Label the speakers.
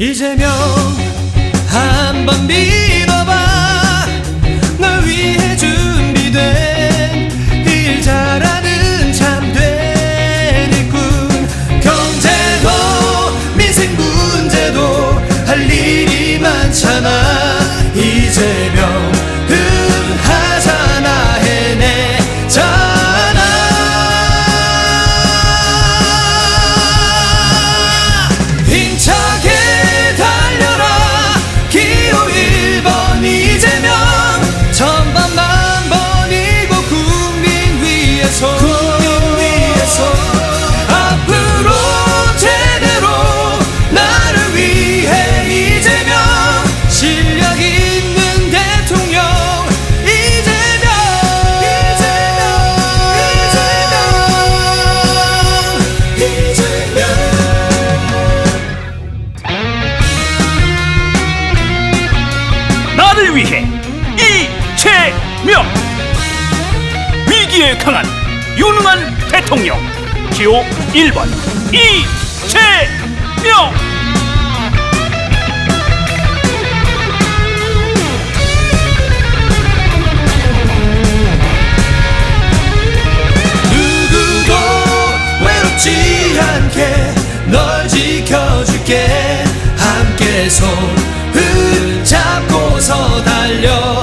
Speaker 1: 이재명 한번 믿 안전을 위해 이재명.
Speaker 2: 위기에 강한 유능한 대통령. 기호 1번 이재명.
Speaker 1: 누구도 외롭지 않게 널 지켜줄게. 함께 손 달려.